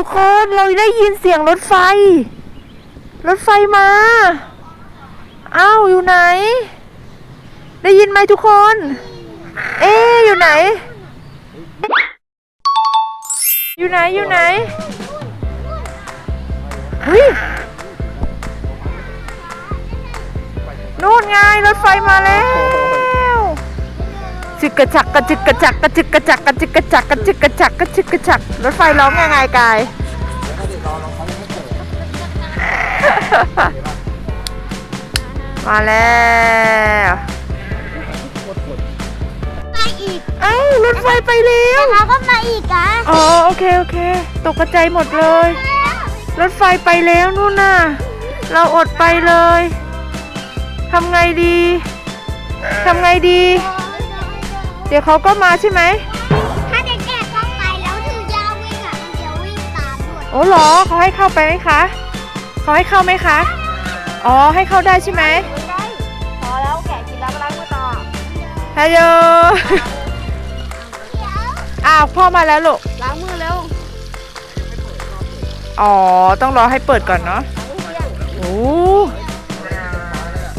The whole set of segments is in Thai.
ทุกคนเราได้ยินเสียงรถไฟ รถไฟมาอ้าวอยู่ไหน ได้ยินไหมทุกคน เอ๊อยู่ไหน อยู่ไหนอยู่ไหนเฮ้ยนู่นไงรถไฟมาแล้ว จึกกระจักกระจึกกระจักกระจึกกระจักกระจึกกระจักกระจึกกระจักกระจึกกระจักรถไฟร้องยังไงกายมาแล้วมาอีกเอ้ารถไฟไปแล้วแล้วก็มาอีกอะอ๋อโอเคโอเค ตกกระจายหมดเลย รถไฟไปแล้วนู่นน่ะเราอดไปเลยทำไงดีทำไงดี เดี๋ยวเขาก็มาใช่ไหมถ้าเด็กๆเข้าไปแล้วถือยาวิ่งอะมันจะวิ่งตามด้วยโอ้เหรอเขาให้เข้าไปไหมคะเขาให้เข้าไหมคะ อ๋อให้เข้าได้ใช่ไหมพอแล้วแกะกินแล้วก็ล้างมือต่อฮัลโหลอ้าวพ่อมาแล้วลูกล้างมือเร็วอ๋อต้องรอให้เปิดก่อนเนาะโอ้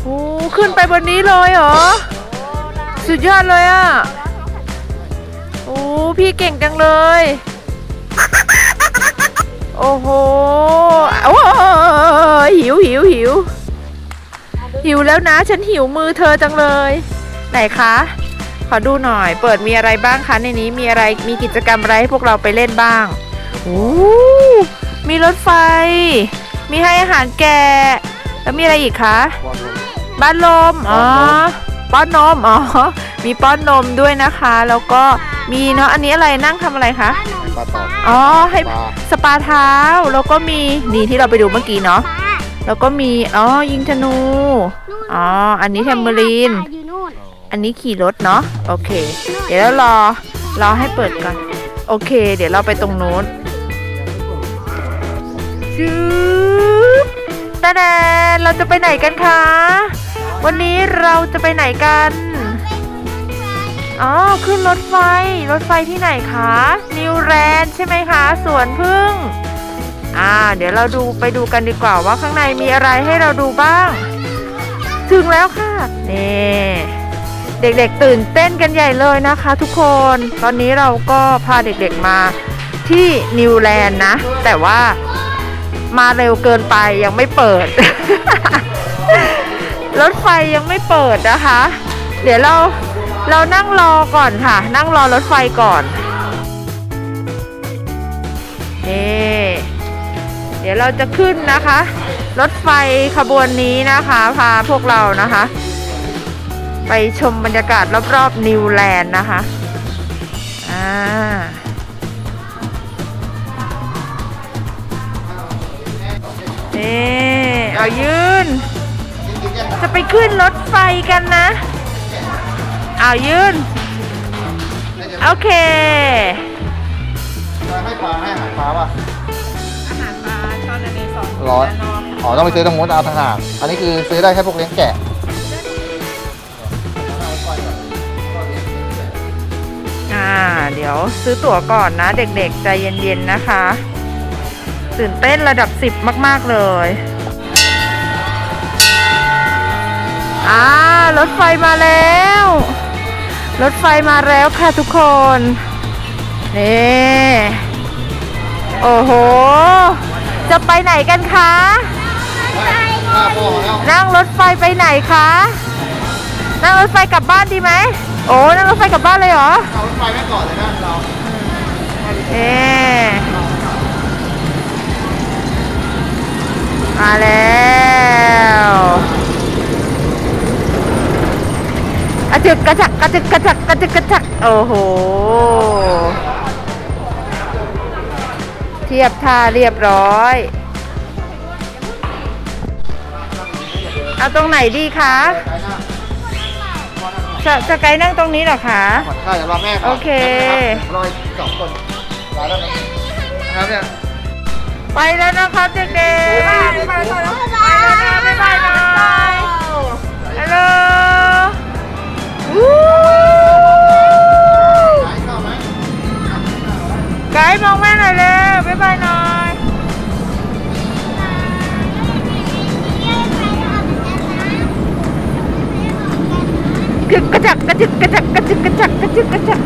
โหขึ้นไปบนนี้เลยเหรอ สุดยอดเลยอะ โอ้พี่เก่งจังเลย โอ้โหโอ้ยหิวหิวหิวหิวแล้วนะ ฉันหิวมือเธอจังเลย ไหนคะ ขอดูหน่อย เปิดมีอะไรบ้างคะในนี้มีอะไรมีกิจกรรมอะไรให้พวกเราไปเล่นบ้างโอ้มีรถไฟ มีให้อาหารแกะแล้วมีอะไรอีกคะ บ้านลม อ๋อ ป้อนนม อ๋อ มีป้อนนมด้วยนะคะ แล้วก็มีเนาะ อันนี้อะไรนั่งทำอะไรคะ ปลาตอบอ๋อ ให้ปลาสปาเท้า แล้วก็มีนี่ที่เราไปดูเมื่อกี้เนาะป้าแล้วก็มี อ๋อ ยิงธนู อ๋อ อันนี้แทมเบอรีนอยู่นู่นอันนี้ขี่รถเนาะ โอเค เดี๋ยวเรารอ รอให้เปิดก่อน โอเค เดี๋ยวเราไปตรงนู้นชืบตาแดนเราจะไปไหนกันคะ วันนี้เราจะไปไหนกัน อ๋อ ขึ้นรถไฟ รถไฟที่ไหนคะ นิวแลนด์ใช่ไหมคะ สวนพึ่ง อ่า เดี๋ยวเราดูไปดูกันดีกว่าว่าข้างในมีอะไรให้เราดูบ้าง ถึงแล้วค่ะ นี่ เด็กๆตื่นเต้นกันใหญ่เลยนะคะทุกคน ตอนนี้เราก็พาเด็กๆมาที่นิวแลนด์นะ แต่ว่ามาเร็วเกินไปยังไม่เปิด รถไฟยังไม่เปิดนะคะ เดี๋ยวเราเรานั่งรอก่อนค่ะ นั่งรอรถไฟก่อนนี่เดี๋ยวเราจะขึ้นนะคะ รถไฟขบวนนี้นะคะพาพวกเรานะคะ ไปชมบรรยากาศรอบๆนิวแลนด์นะคะอ่านี่เอายืน จะไปขึ้นรถไฟกันนะเอายืนโอเคให้ปลาให้อาหารปลาป่ะอาหารปลาช่อนอเมซอนร้อนอ๋อต้องไปซื้อตรงนู้นเอาทางหากอันนี้คือซื้อได้แค่พวกเลี้ยงแกะอ่าเดี๋ยวซื้อตั๋วก่อนนะเด็กๆ ใจเย็นๆนะคะ ตื่นเต้นระดับสิบมากๆเลย อ่ารถไฟมาแล้ว รถไฟมาแล้วค่ะทุกคน นี่โอ้โห จะไปไหนกันคะ นั่งรถไฟไปไหนคะ นั่งรถไฟกลับบ้านดีไหม โอ้ นั่งรถไฟกลับบ้านเลยเหรอเอารถไฟไว้ก่อนเลยนะเราเอ๊มาแล้ว กระจึกกระจักกระจึกกระจักกระจึกกระจักโอ้โห เทียบท่าเรียบร้อย เอาตรงไหนดีคะไปหน้าจะจะไกด์นั่งตรงนี้เหรอคะผ่อนค่าเดี๋ยวรอแม่ก่อนโอเครออีกสองคนรอแล้วนะนะครับเนี่ย ไปแล้วนะคะเด็กๆบ๊ายบายไปแล้วนะบ๊ายบายหน่อยฮัลโหลวู้ ไกด์มองแม่หน่อยเร็วบ๊ายบายหน่อยกระจักกระจึกกระจักกระจึกกระจักกระจึกกระจัก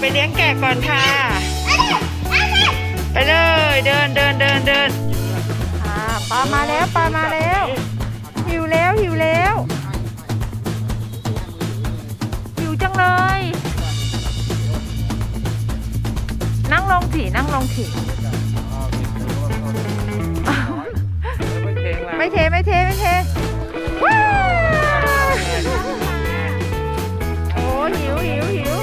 ไปเลี้ยงแกะก่อนค่ะ ไปเลยเดินเดินเดินเดินอ่าปลามาแล้วปลามาแล้ว หิวแล้วหิวแล้วหิวจังเลย นั่งลงถีนั่งลงถีไม่เทไม่เทไม่เทว้าวโอ้หิวหิวหิว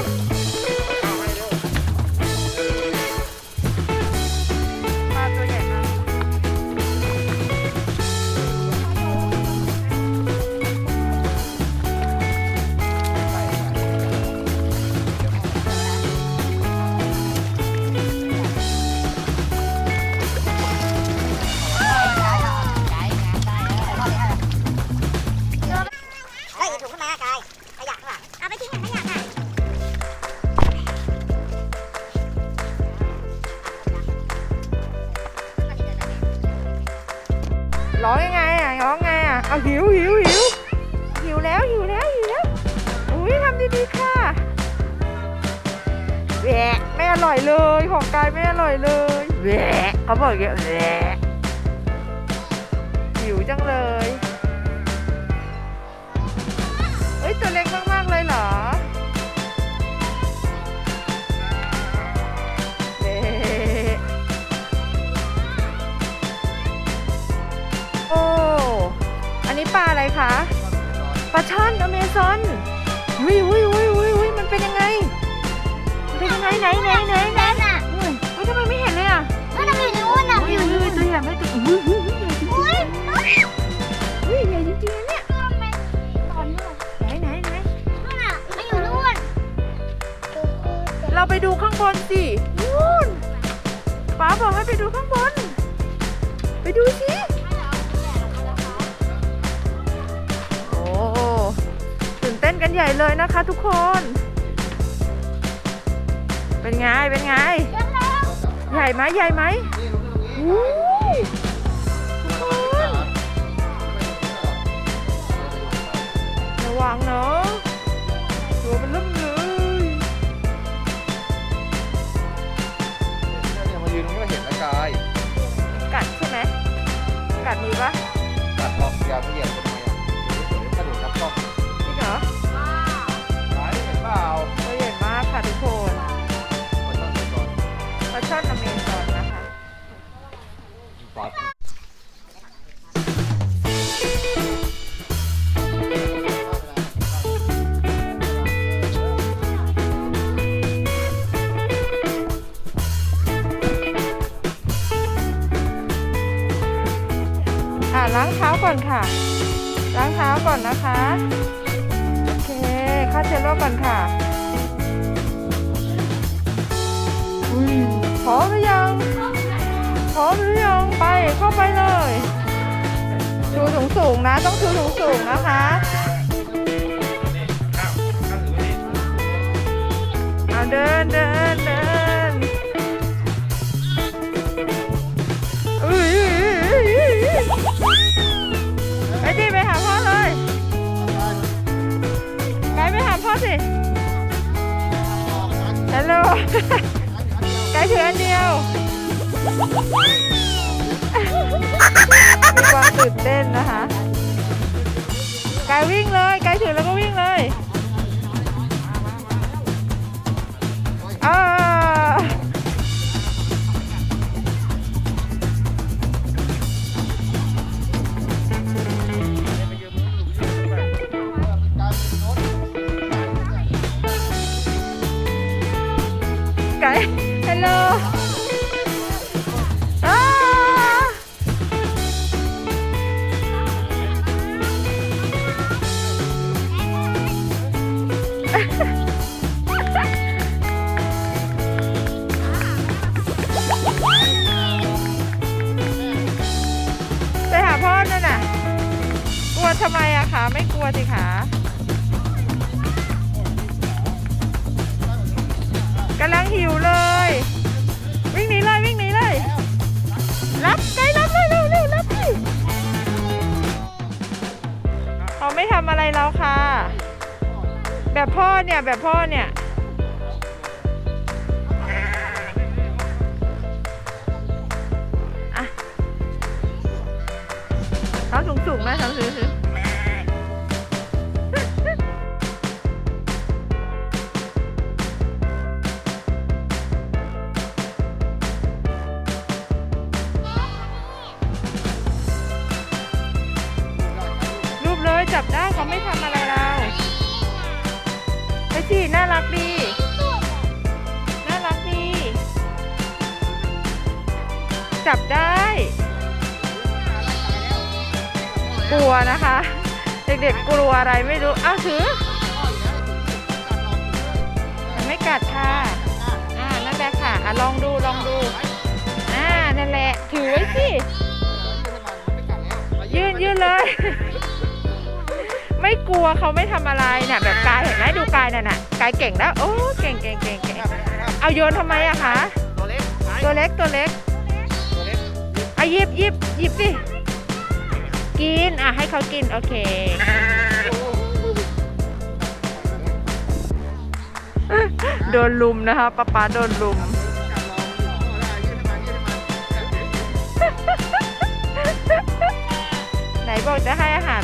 แหวะไม่อร่อยเลยของกายไม่อร่อยเลยแหวะเขาบอกอย่างเงี้ยแหวะหิวจังเลยเอ้ยตัวเล็กมากๆเลยเหรอโอ้อันนี้ปลาอะไรคะปลาช่อนอเมซอนวิววิววิววิววิมันเป็นยังไง มันไหนไหนไหนไหนน่ะเฮ้ยทำไมไม่เห็นเลยอะนั่นอยู่นู่นน่ะอุ้ยอยู่อุ้นู่ยนตัวใหญ่ไม่ตัวอุ้ยอุ้ยอุ้ยอุ้ยใหญ่จริงๆเนี่ยตอนนี้ไหนไหนไหนนู่นน่ะมันอยู่นู่นเราไปดูข้างบนสินู่นป้าบอกให้ไปดูข้างบน ไปดูสิโอ้ตื่นเต้นกันใหญ่เลยนะคะทุกคน เป็นไง เป็นไง ใหญ่ไหมใหญ่ไหมอู้ทุกคนระวังเนาะตัวมันเริ่มเลยเนี่ยมายืนตรงนี้ก็เห็นนะกาย กัดใช่ไหม กัดมือปะ ตัดออกยาวเหยียบทำ ล้างเท้าก่อนค่ะล้างเท้าก่อนนะคะ โอเคฆ่าเชื้อโรคก่อนค่ะอุ้ยพร้อมหรือยังพร้อมหรือยังไปเข้าไปเลยชูสูงสูงๆนะ ต้องชูสูงสูงๆนะคะเอาเดินเดินเดินอุ้ย ฮัลโหลไกลถืออันเดียวมีความตื่นเต้นนะคะ ไกลวิ่งเลย ไกลถือแล้วก็วิ่งเลย ด์ฮัลโหลอ่าไปหาพ่อนั่นน่ะ กลัวทำไมอะคะ ไม่กลัวสิคะ ไม่ทำอะไรเราค่ะ แบบพ่อเนี่ย แบบพ่อเนี่ยอะเขาสูงสูงๆนะเขาซื้อ ไรไม่รู้อ้าวถือมันไม่กัดค่ะ อ่า นั่นแหละค่ะ อะ ลองดู ลองดู อ่า นั่นแหละ ถือไว้สิ ยื่นยื่นเลย ไม่กลัวเขาไม่ทำอะไรเนี่ยแบบกายเห็นไหมดูกายน่ะน่ะ กายเก่งแล้ว โอ้ เก่งเก่งเก่งเก่งเอาโยนทำไมอะคะ ตัวเล็กไหนตัวเล็ก ตัวเล็กตัวเล็กเอาหยิบหยิบหยิบสิ กิน อะ ให้เขากิน โอเค โดนลุมนะคะป้าป้าโดนลุม ไหนบอกจะให้อาหาร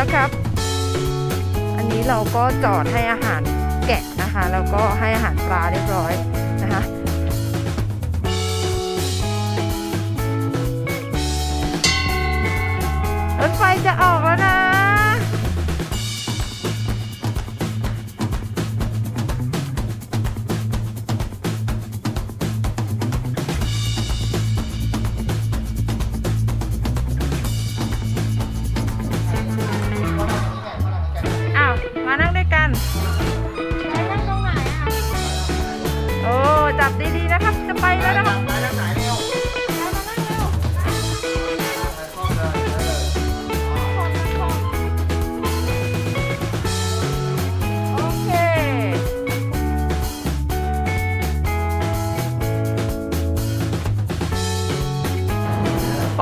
แล้วครับ อันนี้เราก็จอดให้อาหารแกะนะคะ แล้วก็ให้อาหารปลาเรียบร้อยนะคะรถไฟจะออกแล้วนะ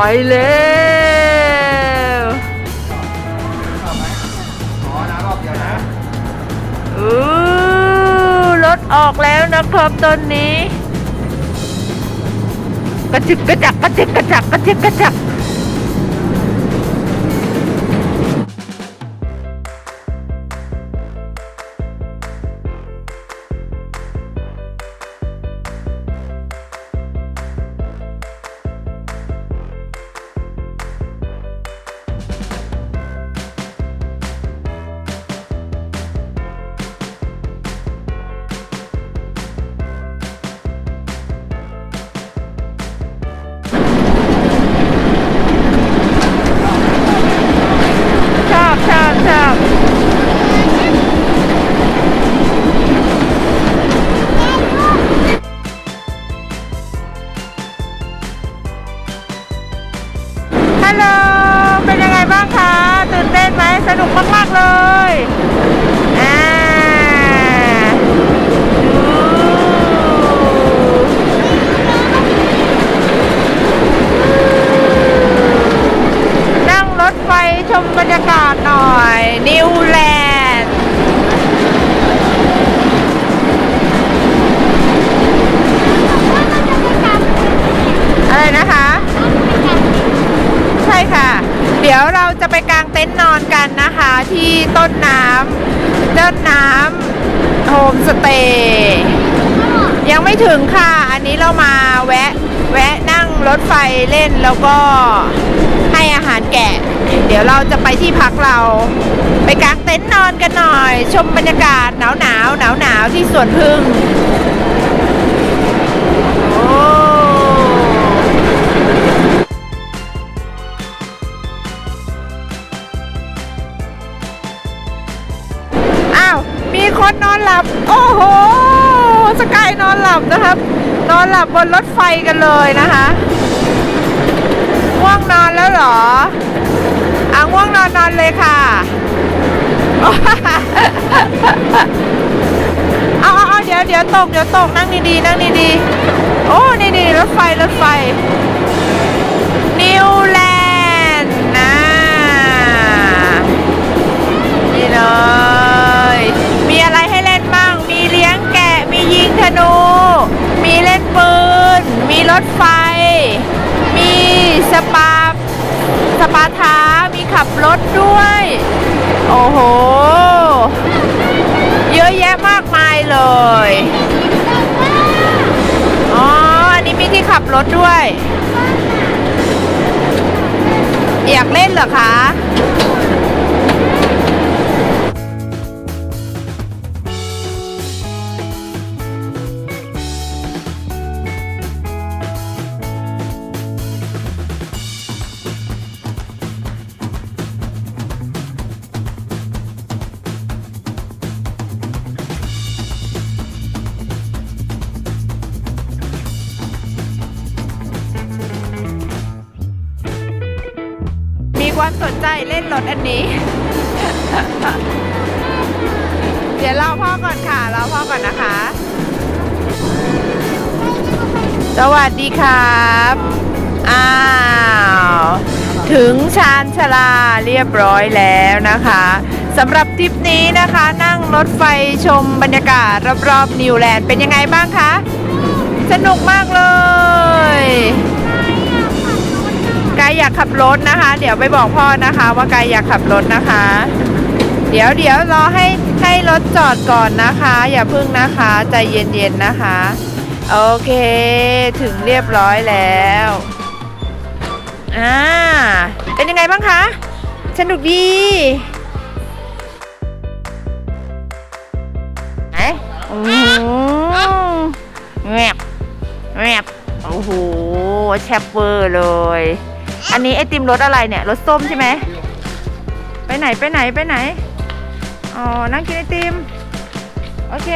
ไปเร็วเอาไหมอ๋อนะรอบเดียวนะอู้รถออกแล้วนะครับตอนนี้ กระจิบกระจักกระจิบกระจักกระจิบกระจัก ฮัลโหล เป็นยังไงบ้างคะ ตื่นเต้นไหม สนุกมาก ๆ เลยอ่านั่งรถไฟชมบรรยากาศหน่อย นิวแลนด์อะไรนะคะ ค่ะ เดี๋ยวเราจะไปกางเต็นท์นอนกันนะคะ ที่ต้นน้ำต้นน้ำโฮมสเตย์ยังไม่ถึงค่ะ อันนี้เรามาแวะ แวะนั่งรถไฟเล่นแล้วก็ให้อาหารแกะ เดี๋ยวเราจะไปที่พักเรา ไปกางเต็นท์นอนกันหน่อย ชมบรรยากาศหนาวหนาวหนาวหนาวที่สวนพึ่ง หลับ โอ้โห สกายนอนหลับนะครับ นอนหลับบนรถไฟกันเลยนะคะง่วงนอนแล้วเหรออะง่วงนอนนอนเลยค่ะ เอาเอาเอาเดี๋ยวเดี๋ยวตกเดี๋ยวตกนั่งดีๆนั่งดีๆโอ้นี่นี่รถไฟรถไฟ นิวแลนด์นะนี่เลย มีอะไร ธนู มีเล่นปืน มีรถไฟ มีสปา สปาท้า มีขับรถด้วย โอ้โห เยอะแยะมากมายเลย อ๋อ อันนี้มีที่ขับรถด้วย อยากเล่นเหรอคะ ความสนใจเล่นรถอันนี้ เดี๋ยวรอพ่อก่อนค่ะรอพ่อก่อนนะคะ สวัสดีครับ อ้าว ถึงชานชาลาเรียบร้อยแล้วนะคะสำหรับทริปนี้นะคะนั่งรถไฟชมบรรยากาศรอบๆนิวแลนด์เป็นยังไงบ้างคะ สนุกมากเลยายอยากขับรถนะคะ เดี๋ยวไปบอกพ่อนะคะ ว่ากายอยากขับรถนะคะ เดี๋ยวเดี๋ยวรอให้ให้รถจอดก่อนนะคะ อย่าพึ่งนะคะใจเย็นๆนะคะ โอเค ถึงเรียบร้อยแล้วอ่าเป็นยังไงบ้างคะสนุกดีไหนโอ้โหแงบแงบโอ้โหแชปเปอร์เลย อันนี้ไอติมรสอะไรเนี่ยรสส้มใช่ไหมไปไหนไปไหนไปไหนอ๋อนั่งกินไอติมโอเค